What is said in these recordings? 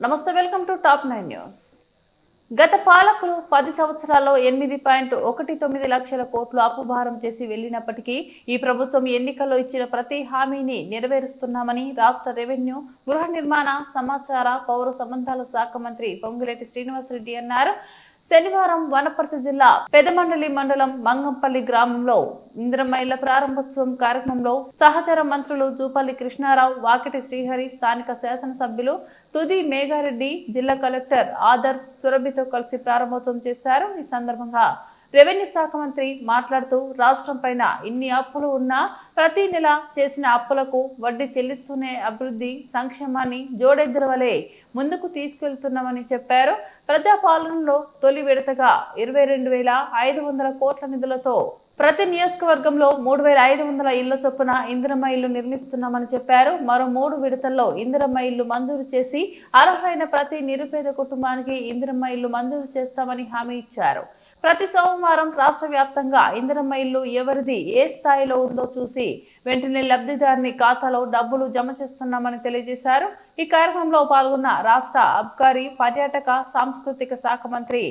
నమస్తే welcome to top nine news. గత పాలకులు పది సంవత్సరాల్లో ఎనిమిది పాయింట్ ఒకటి తొమ్మిది లక్షల కోట్లు అప్పుభారం చేసి వెళ్ళినప్పటికీ ఈ ప్రభుత్వం ఎన్నికల్లో ఇచ్చిన ప్రతి హామీని నెరవేరుస్తున్నామని రాష్ట్ర రెవెన్యూ గృహ నిర్మాణ సమాచార పౌర సంబంధాల శాఖ మంత్రి పొంగులేటి శ్రీనివాసరెడ్డి అన్నారు. శనివారం వనపర్తి జిల్లా పెదమండలి మండలం మంగంపల్లి గ్రామంలో ఇంద్రమైల ప్రారంభోత్సవం కార్యక్రమంలో సహచర మంత్రులు జూపల్లి కృష్ణారావు వాకిటి శ్రీహరి స్థానిక శాసనసభ్యులు తుది మేఘారెడ్డి జిల్లా కలెక్టర్ ఆదర్శ్ సురభితో కలిసి ప్రారంభోత్సవం చేశారు. ఈ సందర్భంగా రెవెన్యూ శాఖ మంత్రి మాట్లాడుతూ రాష్ట్రం పైన ఇన్ని అప్పులు ఉన్నా ప్రతి నెల చేసిన అప్పులకు వడ్డీ చెల్లిస్తూనే అభివృద్ధి సంక్షేమాన్ని జోడెద్దరు వలె ముందుకు తీసుకెళ్తున్నామని చెప్పారు. ప్రజాపాలనలో తొలి విడతగా ఇరవై రెండు వేల ఐదు వందల కోట్ల నిధులతో ప్రతి నియోజకవర్గంలో మూడు వేల ఐదు వందల ఇళ్ళ చొప్పున ఇందిరమ్మ ఇల్లు నిర్మిస్తున్నామని చెప్పారు. మరో మూడు విడతల్లో ఇందిరమ్మ ఇల్లు మంజూరు చేసి అర్హులైన ప్రతి నిరుపేద కుటుంబానికి ఇందిరమ్మ ఇల్లు మంజూరు చేస్తామని హామీ ఇచ్చారు. ప్రతి సోమవారం రాష్ట్ర వ్యాప్తంగా ఇందిరమ్మ ఇల్లు ఎవరిది ఏ స్థాయిలో ఉందో చూసి వెంటనే లబ్ధిదారుని ఖాతాలో డబ్బులు జమ చేస్తున్నామని తెలియజేశారు. ఈ కార్యక్రమంలో పాల్గొన్న రాష్ట్ర అబ్కారీ పర్యాటక సాంస్కృతిక శాఖ మంత్రి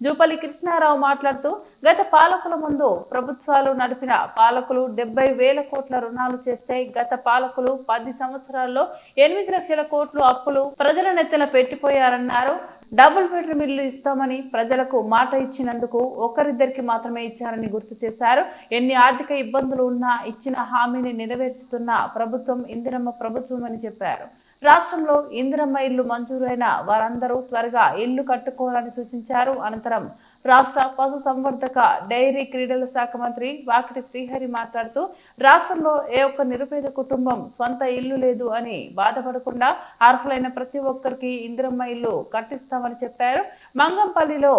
జూపల్లి కృష్ణారావు మాట్లాడుతూ గత పాలకుల ముందు ప్రభుత్వాలు నడిపిన పాలకులు డెబ్బై వేల కోట్ల రుణాలు చేస్తే గత పాలకులు పది సంవత్సరాల్లో ఎనిమిది లక్షల కోట్లు అప్పులు ప్రజల నెత్తిన పెట్టిపోయారన్నారు. డబుల్ బెడ్రూమ్ ఇల్లు ఇస్తామని ప్రజలకు మాట ఇచ్చినందుకు ఒకరిద్దరికి మాత్రమే ఇచ్చారని గుర్తు చేశారు. ఎన్ని ఆర్థిక ఇబ్బందులు ఉన్నా ఇచ్చిన హామీని నెరవేర్చుతున్న ప్రభుత్వం ఇందిరమ్మ ప్రభుత్వం అని చెప్పారు. రాష్ట్రంలో ఇందిరమ్మ ఇల్లు మంజూరైన వారందరూ త్వరగా ఇల్లు కట్టుకోవాలని సూచించారు. అనంతరం రాష్ట్ర పశు సంవర్ధక డైరీ క్రీడల శాఖ మంత్రి వాకిటి శ్రీహరి మాట్లాడుతూ రాష్ట్రంలో ఏ ఒక్క నిరుపేద కుటుంబం స్వంత ఇల్లు లేదు అని బాధపడకుండా అర్హులైన ప్రతి ఒక్కరికి ఇందిరమ్మ ఇల్లు కట్టిస్తామని చెప్పారు. మంగంపల్లిలో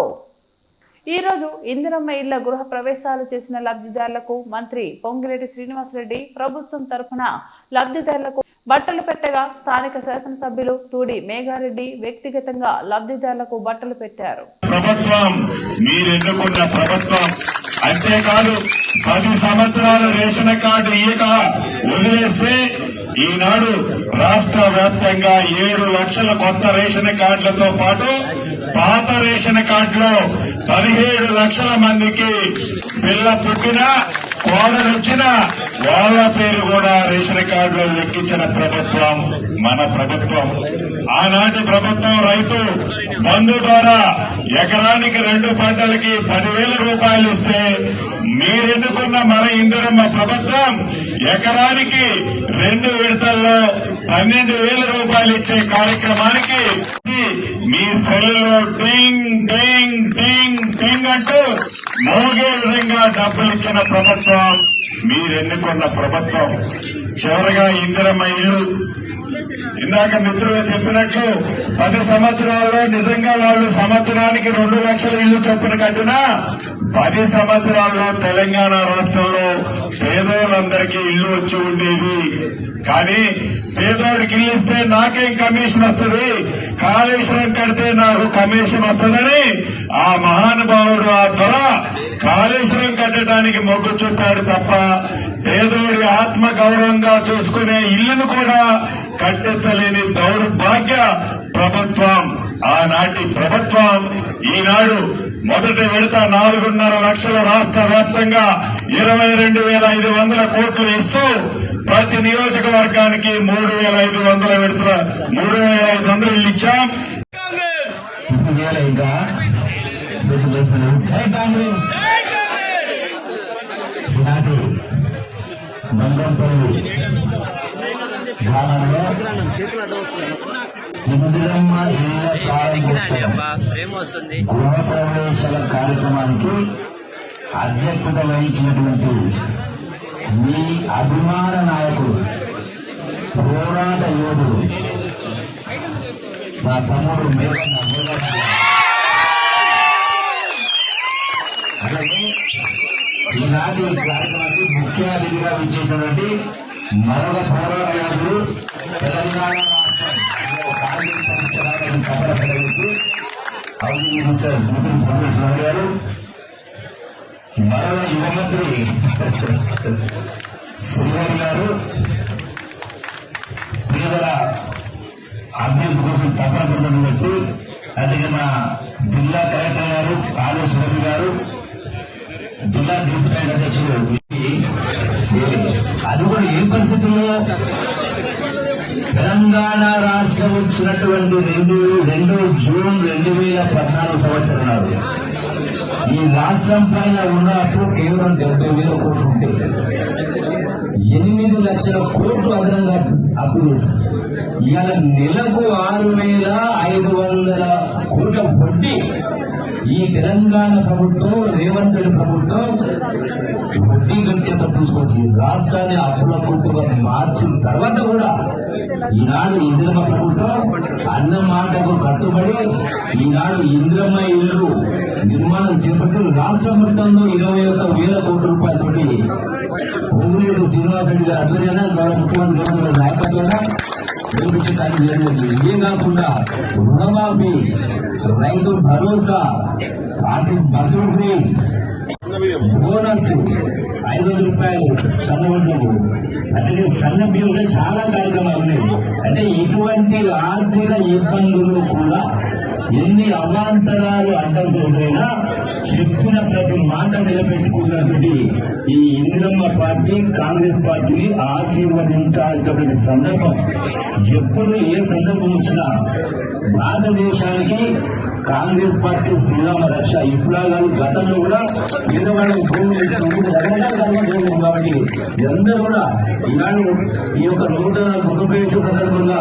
ఈ రోజు ఇందిరమ్మ ఇళ్ళ గృహ ప్రవేశాలు చేసిన లబ్ధిదారులకు మంత్రి పొంగిరెడ్డి శ్రీనివాసరెడ్డి ప్రభుత్వం తరఫున లబ్ధిదారులకు బట్టలు పెట్టగా స్థానిక శాసనసభ్యులు తూడి మేఘారెడ్డి వ్యక్తిగతంగా లబ్ధిదారులకు బట్టలు పెట్టారు. ప్రభుత్వం ప్రభుత్వం. అంతేకాదు పది సంవత్సరాలు రేషన్ కార్డు ఇయ్యక వదిలేస్తే ఈనాడు రాష్ట్ర వ్యాప్తంగా ఏడు లక్షల కొత్త రేషన్ కార్డులతో పాటు పాత రేషన్ కార్డులో పదిహేడు లక్షల మందికి పిల్ల పుట్టినా కోడలొచ్చినా వాళ్ళ పేరు కూడా రేషన్ కార్డులో లెక్కించిన ప్రభుత్వం మన ప్రభుత్వం. ఆనాటి ప్రభుత్వం రైతు బంధు ద్వారా ఎకరానికి రెండు పంటలకి పదివేల రూపాయలు ఇస్తే మీరెన్నుకున్న మన ఇందిరమ్మ ప్రభుత్వం ఎకరానికి రెండు విడతల్లో పన్నెండు వేల రూపాయలు ఇచ్చే కార్యక్రమానికి మీ సెల్లో టింగ్ టింగ్ టింగ్ టింగ్ అంటూ మోగే విధంగా డబ్బులు ఇచ్చిన ప్రభుత్వం మీరెన్నుకున్న ప్రభుత్వం. చివరిగా ఇందిరమ్మ ఇల్లు ఇందాక మిత్రులు చెప్పినట్లు పది సంవత్సరాల్లో నిజంగా వాళ్ళు సంవత్సరానికి రెండు లక్షల ఇల్లు చొప్పున కట్టినా పది సంవత్సరాల్లో తెలంగాణ రాష్ట్రంలో పేదోళ్ళందరికీ ఇల్లు వచ్చి ఉండేది. కానీ పేదోడికి ఇల్లు ఇస్తే నాకేం కమిషన్ వస్తుంది? కాళేశ్వరం కడితే నాకు కమిషన్ వస్తుందని ఆ మహానుభావుడు ఆ ధర కాళేశ్వరం కట్టడానికి మొగ్గు చూపాడు తప్ప పేదోడి ఆత్మ గౌరవంగా చూసుకునే ఇల్లును కూడా కట్టించలేని దౌర్భాగ్య ప్రభుత్వం ఆనాటి ప్రభుత్వం ఈనాడు మొదటి విడత నాలుగున్నర లక్షల రాష్ట్ర వ్యాప్తంగా ఇరవై రెండు వేల ఐదు వందల కోట్లు ఇస్తూ ప్రతి నియోజకవర్గానికి మూడు వేల ఐదు వందల విడతల మూడు వేల ఐదు వందలు ఇల్లు ఇచ్చాం. ఈనాటి బంగంపల్లి గ్రామంలో ఇందిరమ్మ గృహ ప్రవేశాల కార్యక్రమానికి అధ్యక్షత వహించినటువంటి మీ అభిమాన నాయకుడు పోరాట యోధుడు మా తమ్ముడు ఈనాటి కార్యక్రమానికి ముఖ్య అతిథిగా విచ్చేసినటువంటి మరొక పోరాట యోధుడు తెలంగాణ రాష్ట్రం కార్మిక సంస్థ నాయకుడు కపల పెద్దలకు హౌసింగ్ మినిస్టర్ నితిన్ గారు. మరో యువ మంత్రి శ్రీహరి గారు పేదల అభివృద్ధి కోసం తప్పకుండా అలాగే మా జిల్లా కలెక్టర్ గారు కాళేశ్వరి గారు జిల్లా డిస్ట్రిక్ట్ అధ్యక్షుడు అది కూడా ఏ పరిస్థితుల్లో? తెలంగాణ రాష్ట్రం వచ్చినటువంటి రెండు రెండు జూన్ రెండు వేల పద్నాలుగు సంవత్సరం నాడు. ఈ రాష్ట్రం పైన ఉన్న అప్పు కేవలం డెబ్బై వేల కోట్లు ఉంటే ఎనిమిది లక్షల కోట్లు అదనంగా అప్పు చేసి ఇవాళ నెలకు ఆరు వేల ఐదు వందల కోట్ల వడ్డీ ఈ తెలంగాణ ప్రభుత్వం రేవంత్ రెడ్డి ప్రభుత్వం వడ్డీ గంటెంత తప్పించుకోవచ్చు. రాష్ట్రాన్ని అప్పుల కుట్టుగా మార్చిన తర్వాత కూడా ఈనాడు ఇందిరమ్మ ప్రభుత్వం అన్న మాటకు కట్టుబడి ఈనాడు ఇంద్రమ్మ ఇల్లు నిర్మాణం చేపట్టి రాష్ట్ర మొత్తంలో ఇరవై ఒక్క వేల కోట్ల రూపాయలతోటి పొంగులేరు శ్రీనివాసరెడ్డి గారి ఆధ్వర్యాన గౌరవ ముఖ్యమంత్రి నాయకత్వంగా నిర్మించడానికి జరిగింది ఇదే కాకుండా రుణమాఫీ రైతు భరోసా వాటి బస్సు ఫ్రీ బోనస్ ఐదు వందల రూపాయలు సన్నబడ్డకు అలాగే సన్న బియ్యంలో చాలా కార్యక్రమాలు ఉన్నాయి. అంటే ఇటువంటి ఆర్థిక ఇబ్బందులు కూడా ఎన్ని అవాంతరాలు అడ్డంకులు ఎదురైనా చెప్పిన ప్రతి మాట నిలబెట్టుకున్నటువంటి ఈ ఇందిరమ్మ పార్టీ కాంగ్రెస్ పార్టీని ఆశీర్వదించాల్సినటువంటి సందర్భం. ఎప్పుడు ఏ సందర్భం వచ్చినా భారతదేశానికి కాంగ్రెస్ పార్టీ శ్రీరామ రక్ష ఇప్పుడు గతంలో కూడా పేదవాళ్ళ భూమి కాబట్టి అందరూ కూడా ఇలాంటి ఈ యొక్క నూతన గృహప్రవేశ సందర్భంగా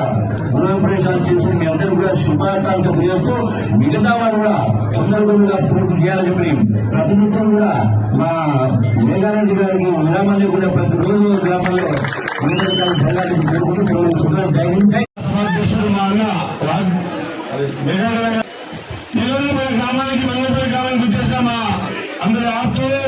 గృహప్రవేశాలు చేసుకుని మీ అందరూ కూడా శుభాకాంక్షలు చేస్తూ మిగతా వాళ్ళు కూడా తొందరగా పూర్తి చేయాలి చెప్పి ప్రతినిత్యం కూడా మా మేఘారెడ్డి గారికి విరామాన్ని కూడా ప్రతిరోజు గ్రామంలో మా మేఘాలయ గ్రామానికి మంగళపల్లి గ్రామానికి వచ్చేసామా? అందరి ఆప్తులు